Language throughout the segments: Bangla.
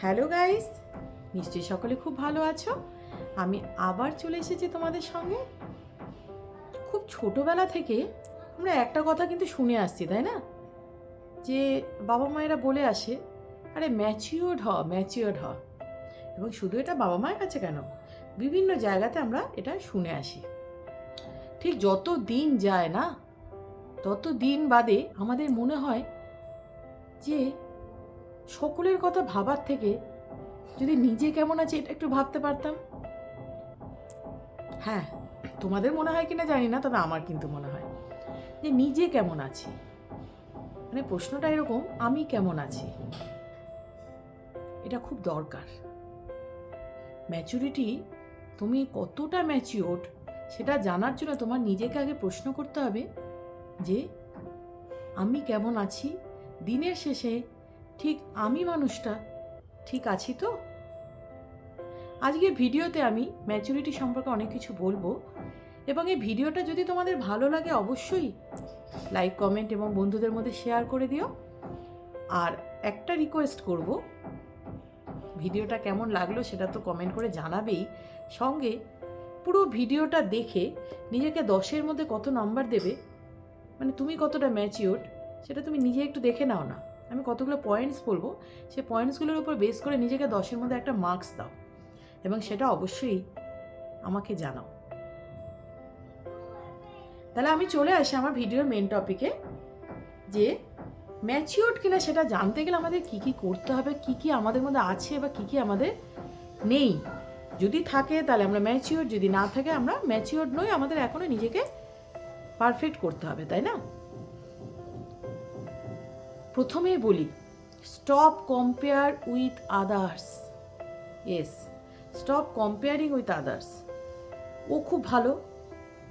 হ্যালো গাইস, নিশ্চয়ই সকলে খুব ভালো আছো। আমি আবার চলে এসেছি তোমাদের সঙ্গে। খুব ছোটবেলা থেকে আমরা একটা কথা কিন্তু শুনে আসছি, তাই না? যে বাবা মায়েরা বলে আসে, আরে ম্যাচিওর্ড হ ম্যাচিওর্ড হ। এবং শুধু এটা বাবা মায়ের কাছে কেন? বিভিন্ন জায়গাতে আমরা এটা শুনে আসি। ঠিক যত দিন যায় না, তত দিন বাদে আমাদের মনে হয় যে সকলের কথা ভাবার থেকে যদি নিজে কেমন আছে এটা একটু ভাবতে পারতাম। হ্যাঁ তোমাদের মনে হয় কিনা জানি না, তবে আমার কিন্তু মনে হয় যে নিজে কেমন আছি। মানে প্রশ্নটা এরকম, আমি কেমন আছি? এটা খুব দরকার। ম্যাচুরিটি তুমি কতটা ম্যাচিওর্ড সেটা জানার জন্য তোমার নিজেকে আগে প্রশ্ন করতে হবে যে আমি কেমন আছি? দিনের শেষে ঠিক আমি মানুষটা? ঠিক আছি তো? আজকের ভিডিওতে আমি ম্যাচুরিটি সম্পর্কে অনেক কিছু বলব এবং এই ভিডিওটা যদি তোমাদের ভালো লাগে অবশ্যই লাইক কমেন্ট এবং বন্ধুদের মধ্যে শেয়ার করে দিও। আর একটা রিকোয়েস্ট করব, ভিডিওটা কেমন লাগল সেটা তো কমেন্ট করে জানাবেই। সঙ্গে পুরো ভিডিওটা দেখে নিজেকে দশের মধ্যে কত নাম্বার দেবে মানে তুমি কতটা ম্যাচিওর্ড সেটা তুমি নিজে একটু দেখে নাও না। আমি কতগুলো পয়েন্টস বলব? সেই পয়েন্টসগুলোর উপর বেস করে নিজেকে দশের মধ্যে একটা মার্কস দাও এবং সেটা অবশ্যই আমাকে জানাও। তাহলে আমি চলে আসি আমার ভিডিওর মেন টপিকে যে ম্যাচিওর্ড কিনা সেটা জানতে গেলে আমাদের কি কি করতে হবে, কি কি আমাদের মধ্যে আছে বা কি কি আমাদের নেই। যদি থাকে তাহলে আমরা ম্যাচিওর যদি না থাকে আমরা ম্যাচিওর নই, আমাদের এখনও নিজেকে পারফেক্ট করতে হবে, তাই না? প্রথমেই বলি stop compare with others yes stop comparing with others ও খুব ভালো।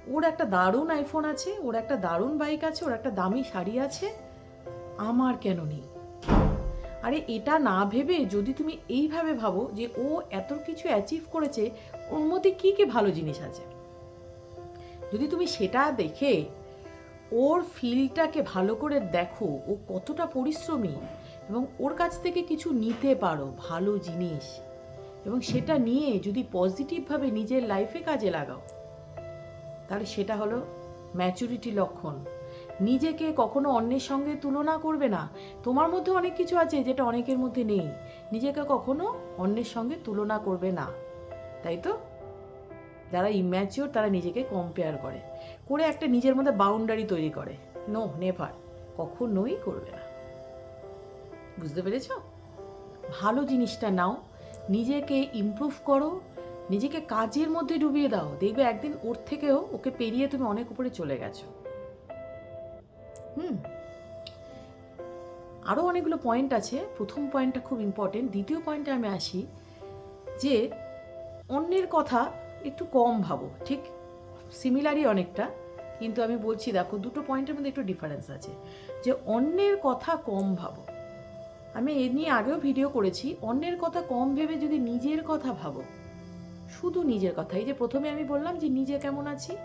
ওর একটা দারুণ আইফোন আছে, ওর একটা দারুণ বাইক আছে, ওর একটা দামি শাড়ি আছে। আমার কেন নেই? আরে এটা না ভেবে যদি তুমি এইভাবে ভাবো যে ও এত কিছু অ্যাচিভ করেছে, ওর মধ্যে কী কী ভালো জিনিস আছে? যদি তুমি সেটা দেখে ওর ফিলটাকে ভালো করে দেখো, ও কতটা পরিশ্রমী এবং ওর কাছ থেকে কিছু নিতে পারো, ভালো জিনিস। এবং সেটা নিয়ে যদি পজিটিভভাবে নিজের লাইফে কাজে লাগাও, তাহলে সেটা হলো ম্যাচুরিটি লক্ষণ। নিজেকে কখনো অন্যের সঙ্গে তুলনা করবে না। তোমার মধ্যে অনেক কিছু আছে যেটা অনেকের মধ্যে নেই। নিজেকে কখনো অন্যের সঙ্গে তুলনা করবে না। তাই তো? যারা ইম্যাচিওর তারা নিজেকে কম্পেয়ার করে। করে একটা নিজের মধ্যে বাউন্ডারি তৈরি করে। নো নেভার কখনোই করবে না। বুঝতে পেরেছ? ভালো জিনিসটা নাও। নিজেকে ইমপ্রুভ করো। নিজেকে কাজের মধ্যে ডুবিয়ে দাও। দেখবে একদিন ওর থেকেও ওকে পেরিয়ে তুমি অনেক উপরে চলে গেছো। হুম। আরও অনেকগুলো পয়েন্ট আছে। প্রথম পয়েন্টটা খুব ইম্পর্টেন্ট দ্বিতীয় পয়েন্টে আমি আসি যে অন্যের কথা একটু কম ভাবো, ঠিক? সিমিলারই অনেকটা, কিন্তু আমি বলছি, দেখো, দুটো পয়েন্টের মধ্যে একটু ডিফারেন্স আছে। যে অন্যের কথা কম ভাবো। আমি এ নিয়ে আগেও ভিডিও করেছি, অন্যের কথা কম ভেবে যদি নিজের কথা ভাবো, শুধু নিজের কথা। এই যে প্রথমে আমি বললাম যে নিজে কেমন আছি?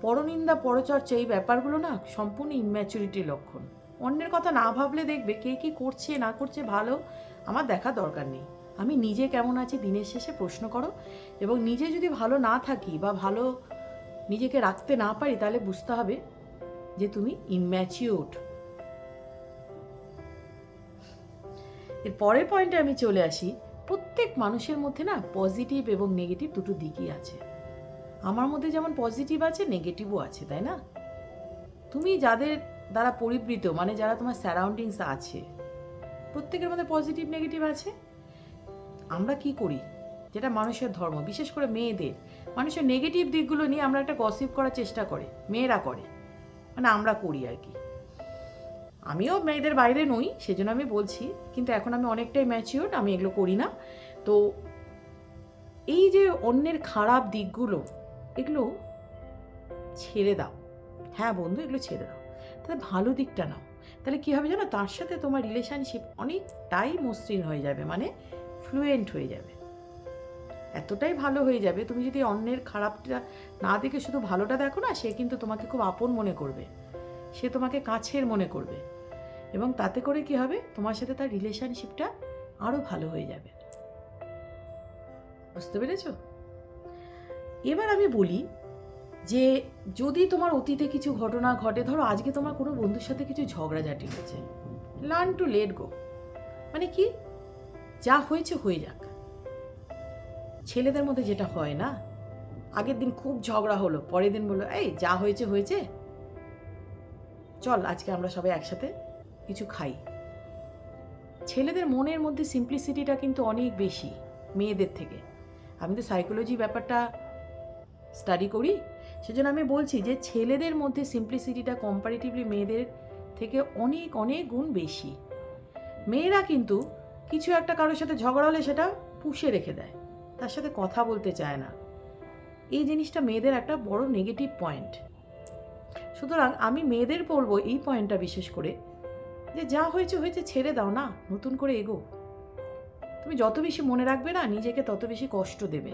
পরনিন্দা, পরচর্চা, এই ব্যাপারগুলো না সম্পূর্ণ ইম্যাচুরিটির লক্ষণ। অন্যের কথা না ভাবলে দেখবে কে কি করছে, না করছে ভালো, আমার দেখা দরকার নেই। আমি নিজে কেমন আছি দিনের শেষে প্রশ্ন করো। এবং নিজে যদি ভালো না থাকি বা ভালো নিজেকে রাখতে না পারি, তাহলে বুঝতে হবে যে তুমি ইম্যাচিওর্ড এর পরের পয়েন্টে আমি চলে আসি। প্রত্যেক মানুষের মধ্যে না পজিটিভ এবং নেগেটিভ দুটো দিকই আছে। আমার মধ্যে যেমন পজিটিভ আছে নেগেটিভও আছে, তাই না? তুমি যাদের দ্বারা পরিবৃত মানে যারা তোমার সারাউন্ডিংস আছে, প্রত্যেকের মধ্যে পজিটিভ নেগেটিভ আছে? আমরা কি করি? যেটা মানুষের ধর্ম, বিশেষ করে মেয়েদের। মানুষের নেগেটিভ দিকগুলো নিয়ে আমরা একটা গসিপ করার চেষ্টা করে, মেয়েরা করে। মানে আমরা করি আর কি। আমিও মেয়েদের বাইরে নই, সেজন্য আমি বলছি, কিন্তু এখন আমি অনেকটাই ম্যাচিওর্ড আমি এগুলো করি না। তো এই যে অন্যের খারাপ দিকগুলো, এগুলো ছেড়ে দাও। হ্যাঁ বন্ধু, এগুলো ছেড়ে দাও। তাহলে ভালো দিকটা নাও। তাহলে কী হবে জানো? তার সাথে তোমার রিলেশনশিপ অনেকটাই মসৃণ হয়ে যাবে। মানে ফ্লুয়েন্ট হয়ে যাবে। এতটাই ভালো হয়ে যাবে, তুমি যদি অন্যের খারাপটা না দেখে শুধু ভালোটা দেখো না, সে কিন্তু তোমাকে খুব আপন মনে করবে। সে তোমাকে কাছের মনে করবে। এবং তাতে করে কি হবে? তোমার সাথে তার রিলেশনশিপটা আরও ভালো হয়ে যাবে। বুঝতে পেরেছ? এবার আমি বলি যে, যদি তোমার অতীতে কিছু ঘটনা ঘটে, ধরো আজকে তোমার কোনো বন্ধুর সাথে কিছু ঝগড়াঝাটি হয়েছে লার্ন টু লেট গো মানে কি? যা হয়েছে হয়ে যাক। ছেলেদের মধ্যে যেটা হয় না, আগের দিন খুব ঝগড়া হলো, পরের দিন বলল, এই, যা হয়েছে হয়েছে। চল, আজকে আমরা সবাই একসাথে কিছু খাই। ছেলেদের মনের মধ্যে সিম্পলিসিটিটা কিন্তু অনেক বেশি মেয়েদের থেকে। আমি তো সাইকোলজি ব্যাপারটা স্টাডি করি, সেজন্য আমি বলছি যে ছেলেদের মধ্যে সিম্পলিসিটিটা কম্পারেটিভলি মেয়েদের থেকে অনেক অনেক গুণ বেশি। মেয়েরা কিন্তু কিছু একটা কারোর সাথে ঝগড়া হলে সেটা পুষে রেখে দেয়। তার সাথে কথা বলতে চায় না। এই জিনিসটা মেয়েদের একটা বড় নেগেটিভ পয়েন্ট সুতরাং আমি মেয়েদের বলব এই পয়েন্টটা বিশেষ করে যে, যা হয়েছে হয়েছে ছেড়ে দাও না, নতুন করে এগো। তুমি যত বেশি মনে রাখবে না, নিজেকে তত বেশি কষ্ট দেবে।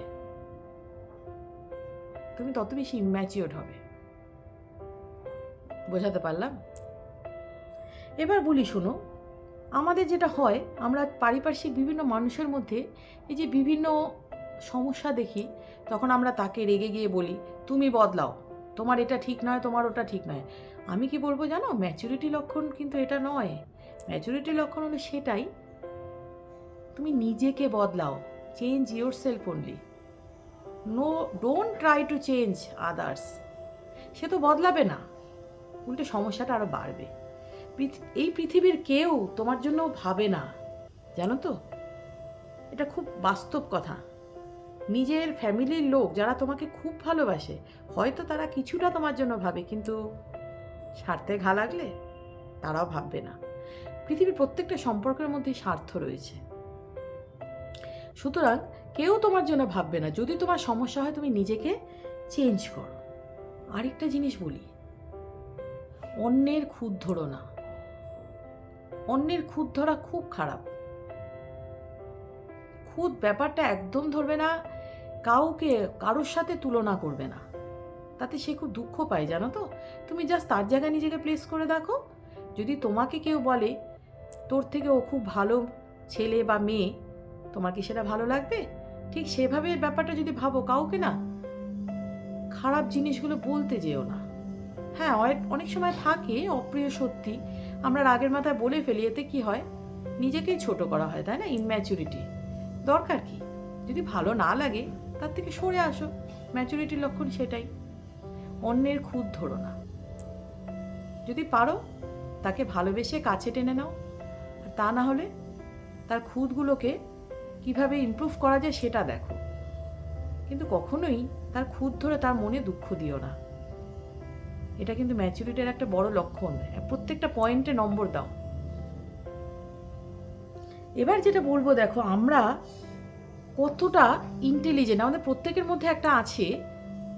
তুমি তত বেশি ইম্যাচিওর হবে। বোঝাতে পারলাম? এবার বলি, শোনো আমাদের যেটা হয়, আমরা পারিপার্শ্বিক বিভিন্ন মানুষের মধ্যে এই যে বিভিন্ন সমস্যা দেখি, তখন আমরা তাকে রেগে গিয়ে বলি, তুমি বদলাও। তোমার এটা ঠিক নয়, তোমার ওটা ঠিক নয়। আমি কি বলব জানো? ম্যাচুরিটি লক্ষণ কিন্তু এটা নয়। ম্যাচুরিটি লক্ষণ হলো সেটাই, তুমি নিজেকে বদলাও। Change yourself only no don't try to change others সে তো বদলাবে না। উল্টে সমস্যাটা আরও বাড়বে। এই পৃথিবীর কেউ তোমার জন্য ভাবে না, জানো তো? এটা খুব বাস্তব কথা। নিজের ফ্যামিলির লোক যারা তোমাকে খুব ভালোবাসে, হয়তো তারা কিছুটা তোমার জন্য ভাবে, কিন্তু স্বার্থে ঘা লাগলে তারাও ভাববে না। পৃথিবীর প্রত্যেকটা সম্পর্কের মধ্যে স্বার্থ রয়েছে। সুতরাং কেউ তোমার জন্য ভাববে না। যদি তোমার সমস্যা হয়, তুমি নিজেকে চেঞ্জ করো। আরেকটা জিনিস বলি, অন্যের খুদ ধরো না। অন্যের খুদ ধরা খুব খারাপ। খুদ ব্যাপারটা একদম ধরবে না, কাউকে, কারোর সাথে তুলনা করবে না। তাতে সে খুব দুঃখ পায়, জানো তো? তুমি জাস্ট তার জায়গায় নিজেকে প্লেস করে দেখো। যদি তোমাকে কেউ বলে, তোর থেকে ও খুব ভালো ছেলে বা মেয়ে, তোমার কি সেটা ভালো লাগবে? ঠিক সেভাবে ব্যাপারটা যদি ভাবো কাউকে না, খারাপ জিনিসগুলো বলতে যেও না। হ্যাঁ অনেক সময় থাকে অপ্রিয় সত্যি আমরা রাগের মাথায় বলে ফেলি, এতে কি হয়? নিজেকেই ছোট করা হয়, তাই না? ইনম্যাচুরিটি দরকার কি? যদি ভালো না লাগে, তার থেকে সরে আসো। ম্যাচুরিটির লক্ষণ সেটাই। অন্যের খুদ ধরো না। যদি পারো, তাকে ভালোবেসে কাছে টেনে নাও। আর তা না হলে তার খুদগুলোকে কীভাবে ইমপ্রুভ করা যায়, সেটা দেখো। কিন্তু কখনোই তার খুদ ধরে তার মনে দুঃখ দিও না। এটা কিন্তু ম্যাচুরিটির একটা বড় লক্ষণ। প্রত্যেকটা পয়েন্টে নম্বর দাও। এবার যেটা বলব, দেখো, আমরা কতটা ইন্টেলিজেন্ট আমাদের প্রত্যেকের মধ্যে একটা আছে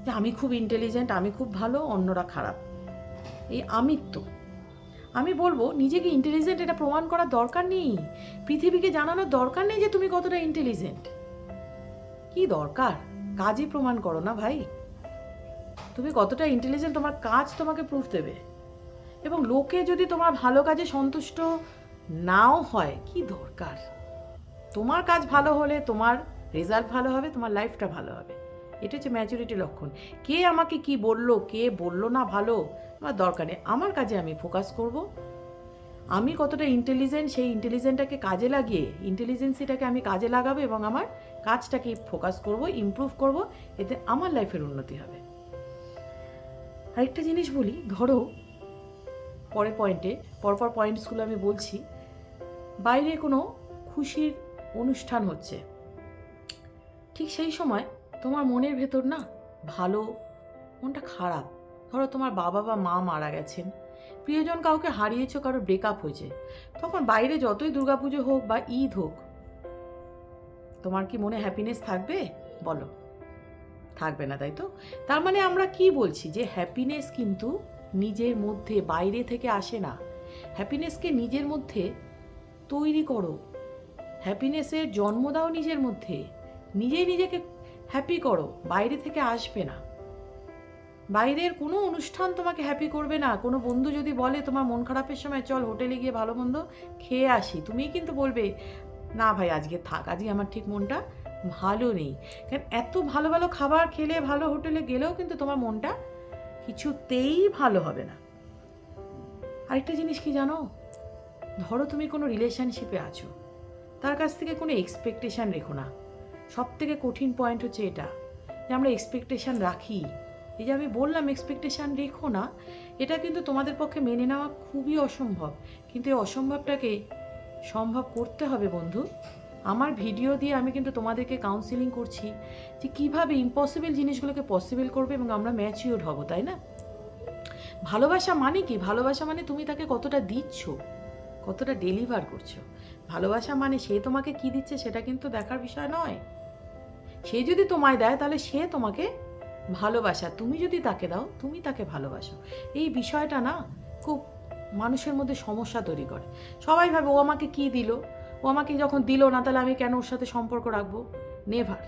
যে আমি খুব ইন্টেলিজেন্ট আমি খুব ভালো, অন্যরা খারাপ। এই আমিত্ব। আমি বলব, নিজেকে ইন্টেলিজেন্ট এটা প্রমাণ করার দরকার নেই। পৃথিবীকে জানানোর দরকার নেই যে তুমি কতটা ইন্টেলিজেন্ট কি দরকার? কাজই প্রমাণ করো না ভাই। তুমি কতটা ইন্টেলিজেন্ট তোমার কাজ তোমাকে প্রুফ দেবে। এবং লোকে যদি তোমার ভালো কাজে সন্তুষ্ট নাও হয়, কি দরকার? তোমার কাজ ভালো হলে তোমার রেজাল্ট ভালো হবে, তোমার লাইফটা ভালো হবে। এটা হচ্ছে ম্যাচুরিটি লক্ষণ। কে আমাকে কি বলল, কে বলল না ভালো, আমার দরকার নেই। আমার কাজে আমি ফোকাস করব। আমি কতটা ইন্টেলিজেন্ট সেই ইন্টেলিজেন্টটাকে কাজে লাগিয়ে ইন্টেলিজেন্সিটাকে আমি কাজে লাগাবো এবং আমার কাজটাকে ফোকাস করব ইমপ্রুভ করব, এতে আমার লাইফের উন্নতি হবে। আরেকটা জিনিস বলি, ধরো, পরের পয়েন্টে পরপর পয়েন্টসগুলো আমি বলছি, বাইরে কোনো খুশির অনুষ্ঠান হচ্ছে। ঠিক সেই সময় তোমার মনের ভেতর না ভালো, মনটা খারাপ। ধরো তোমার বাবা বা মা মারা গেছেন, প্রিয়জন কাউকে হারিয়েছো, কারও ব্রেকআপ হয়েছে, তখন বাইরে যতই দুর্গাপুজো হোক বা ঈদ হোক, তোমার কি মনে হ্যাপিনেস থাকবে? বলো। থাকবে না, তাই তো? তার মানে আমরা কি বলছি? যে হ্যাপিনেস কিন্তু নিজের মধ্যে, বাইরে থেকে আসে না। হ্যাপিনেসকে নিজের মধ্যে তৈরি করো। হ্যাপিনেসের জন্ম দাও নিজের মধ্যে। নিজেই নিজেকে হ্যাপি করো, বাইরে থেকে আসবে না। বাইরের কোনো অনুষ্ঠান তোমাকে হ্যাপি করবে না। কোনো বন্ধু যদি বলে, তোমার মন খারাপের সময় চল হোটেলে গিয়ে ভালো মন্দ খেয়ে আসি। তুমিই কিন্তু বলবে, না ভাই, আজকে থাক আজকে আমার ঠিক মনটা ভালো নেই। কারণ এত ভালো ভালো খাবার খেলে, ভালো হোটেলে গেলেও কিন্তু তোমার মনটা কিছুতেই ভালো হবে না। আরেকটা জিনিস কি জানো? ধরো তুমি কোনো রিলেশনশিপে আছো। তার কাছ থেকে কোনো এক্সপেকটেশান রেখো না। সব থেকে কঠিন পয়েন্ট হচ্ছে এটা, যে আমরা এক্সপেকটেশান রাখি। এই যে আমি বললাম এক্সপেকটেশান রেখো না, এটা কিন্তু তোমাদের পক্ষে মেনে নেওয়া খুবই অসম্ভব। কিন্তু এই অসম্ভবটাকে সম্ভব করতে হবে বন্ধু। আমার ভিডিও দিয়ে আমি কিন্তু তোমাদেরকে কাউন্সিলিং করছি যে কীভাবে ইম্পসিবল জিনিসগুলোকে পসিবল করবে এবং আমরা ম্যাচিওর হব, তাই না? ভালোবাসা মানে কি? ভালোবাসা মানে তুমি তাকে কতটা দিচ্ছ, কতটা ডেলিভার করছ। ভালোবাসা মানে সে তোমাকে কি দিচ্ছে সেটা কিন্তু দেখার বিষয় নয়। সে যদি তোমায় দেয় তাহলে সে তোমাকে ভালোবাসা, তুমি যদি তাকে দাও, তুমি তাকে ভালোবাসো। এই বিষয়টা না খুব মানুষের মধ্যে সমস্যা তৈরি করে। সবাই ভাবে, ও আমাকে কি দিল? ও আমাকে যখন দিল না, তাহলে আমি কেন ওর সাথে সম্পর্ক রাখব? নেভার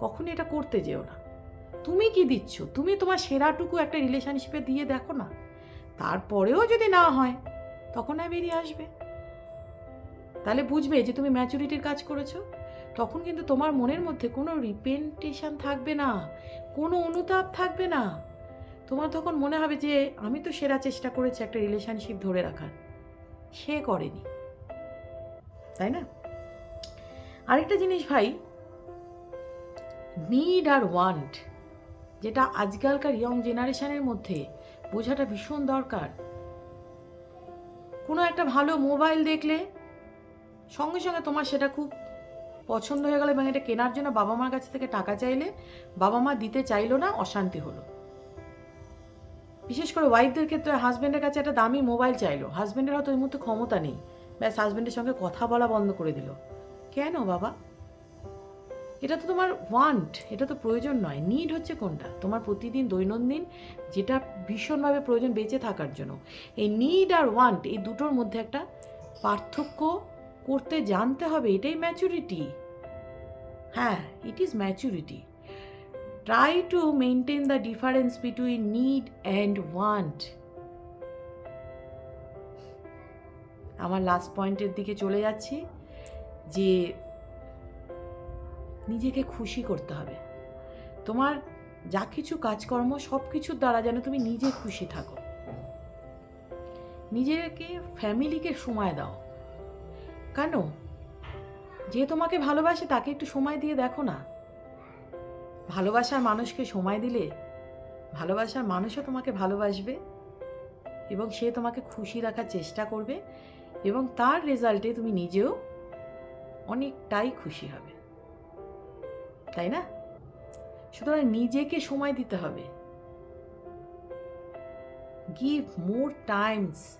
কখনো এটা করতে যেও না। তুমি কি দিচ্ছ? তুমি তোমার সেরাটুকু একটা রিলেশনশিপে দিয়ে দেখো না। তারপরেও যদি না হয়, তখন আর বেরিয়ে আসবে। তাহলে বুঝবে যে তুমি ম্যাচুরিটির কাজ করেছ। তখন কিন্তু তোমার মনের মধ্যে কোনো রিপেন্টেশন থাকবে না, কোনো অনুতাপ থাকবে না। তোমার তখন মনে হবে যে, আমি তো সেরা চেষ্টা করেছি একটা রিলেশনশিপ ধরে রাখার। সে করেনি। তাই না? আরেকটা জিনিস ভাই নিড আর ওয়ান্ট যেটা আজকালকার ইয়ং জেনারেশনের মধ্যে বোঝাটা ভীষণ দরকার। কোনো একটা ভালো মোবাইল দেখলে সঙ্গে সঙ্গে তোমার সেটা খুব পছন্দ হয়ে গেল এবং এটা কেনার জন্য বাবা মার কাছ থেকে টাকা চাইলে বাবা মা দিতে চাইলো না, অশান্তি হলো। বিশেষ করে ওয়াইফদের ক্ষেত্রে হাজব্যান্ডের কাছে একটা দামি মোবাইল চাইলো। হাজব্যান্ডের হয়তো ওই মুহূর্তে ক্ষমতা নেই। ব্যাস হাজব্যান্ডের সঙ্গে কথা বলা বন্ধ করে দিল। কেন বাবা? এটা তো তোমার ওয়ান্ট এটা তো প্রয়োজন নয়। নিড হচ্ছে কোনটা? তোমার প্রতিদিন দৈনন্দিন যেটা ভীষণভাবে প্রয়োজন বেঁচে থাকার জন্য। এই নিড আর ওয়ান্ট এই দুটোর মধ্যে একটা পার্থক্য করতে জানতে হবে, এটাই ম্যাচুরিটি হ্যাঁ it is maturity try to maintain the difference between need and want আমার লাস্ট পয়েন্টের দিকে চলে যাচ্ছি, যে নিজেকে খুশি করতে হবে। তোমার যা কিছু কাজকর্ম সব কিছুর দ্বারা যেন তুমি নিজে খুশি থাকো। নিজেকে ফ্যামিলিকে সময় দাও। কেন? যে তোমাকে ভালোবাসে তাকে একটু সময় দিয়ে দেখো না। ভালোবাসার মানুষকে সময় দিলে ভালোবাসার মানুষও তোমাকে ভালোবাসবে এবং সে তোমাকে খুশি রাখার চেষ্টা করবে। এবং তার রেজাল্টে তুমি নিজেও অনেকটাই খুশি হবে। তাই না? সুতরাং নিজেকে সময় দিতে হবে। Give more times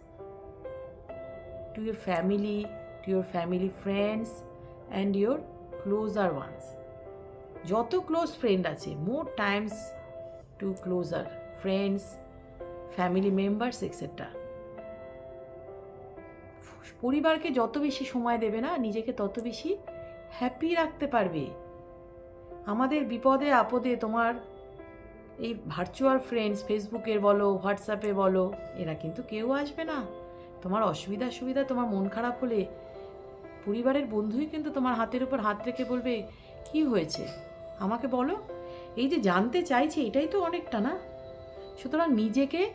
to your family to your family friends and your closer ones যত ক্লোজ ফ্রেন্ড আছে more times to closer friends family members etcetera পরিবারকে যত বেশি সময় দেবে না, নিজেকে তত বেশি হ্যাপি রাখতে পারবে। আমাদের বিপদে আপদে তোমার এই ভার্চুয়াল ফ্রেন্ডস ফেসবুকের বলো, হোয়াটসঅ্যাপে বলো, এরা কিন্তু কেউ আসবে না। তোমার অসুবিধা সুবিধা তোমার মন খারাপ হলে পরিবারের বন্ধুই কিন্তু তোমার হাতের উপর হাত রেখে বলবে, কি হয়েছে? আমাকে বলো। এই যে জানতে চাইছে, এটাই তো অনেকটা না? সুতরাং নিজেকে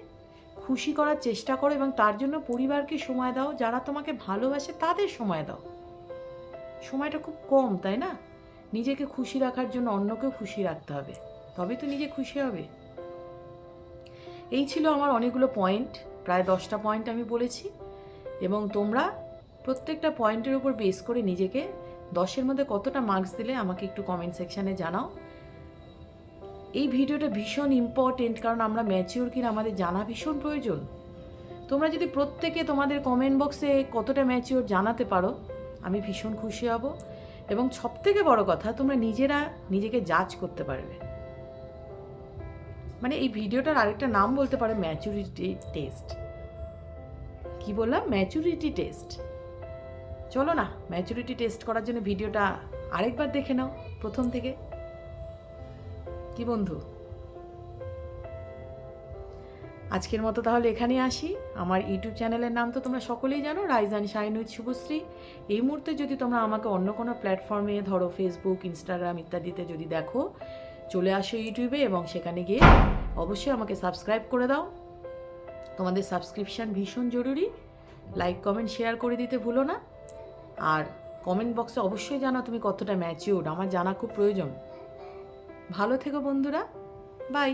খুশি করার চেষ্টা করো এবং তার জন্য পরিবারকে সময় দাও, যারা তোমাকে ভালোবাসে তাদের সময় দাও। সময়টা খুব কম, তাই না? নিজেকে খুশি রাখার জন্য অন্যকেও খুশি রাখতে হবে। তবে তো নিজে খুশি হবে। এই ছিল আমার অনেকগুলো পয়েন্ট, প্রায় দশটা পয়েন্ট আমি বলেছি। এবং তোমরা প্রত্যেকটা পয়েন্টের উপর বেস করে নিজেকে দশের মধ্যে কতটা মার্কস দিলে আমাকে একটু কমেন্ট সেকশানে জানাও। এই ভিডিওটা ভীষণ ইম্পর্টেন্ট কারণ আমরা ম্যাচিওর কিনা আমাদের জানা ভীষণ প্রয়োজন। তোমরা যদি প্রত্যেকে তোমাদের কমেন্ট বক্সে কতটা ম্যাচিওর জানাতে পারো, আমি ভীষণ খুশি হব। এবং সব থেকে বড় কথা, তোমরা নিজেরা নিজেকে জাজ করতে পারবে। মানে এই ভিডিওটার আরেকটা নাম বলতে পারো ম্যাচুরিটি টেস্ট কি বললাম? ম্যাচুরিটি টেস্ট চলো না ম্যাচুরিটি টেস্ট করার জন্য ভিডিওটা আরেকবার দেখে নাও, প্রথম থেকে। কি বন্ধু? আজকের মতো তাহলে এখানেই আসি। আমার ইউটিউব চ্যানেলের নাম তো তোমরা সকলেই জানো rise and shine with Shubhashree. এই মুহূর্তে যদি তোমরা আমাকে অন্য কোনো প্ল্যাটফর্মে ধরো ফেসবুক ইনস্টাগ্রাম ইত্যাদিতে যদি দেখো, চলে আসো ইউটিউবে এবং সেখানে গিয়ে অবশ্যই আমাকে সাবস্ক্রাইব করে দাও। তোমাদের সাবস্ক্রিপশান ভীষণ জরুরি। লাইক কমেন্ট শেয়ার করে দিতে ভুলো না। আর কমেন্ট বক্সে অবশ্যই জানাও তুমি কতটা ম্যাচিওর আমার জানা খুব প্রয়োজন। ভালো থেকো বন্ধুরা বাই।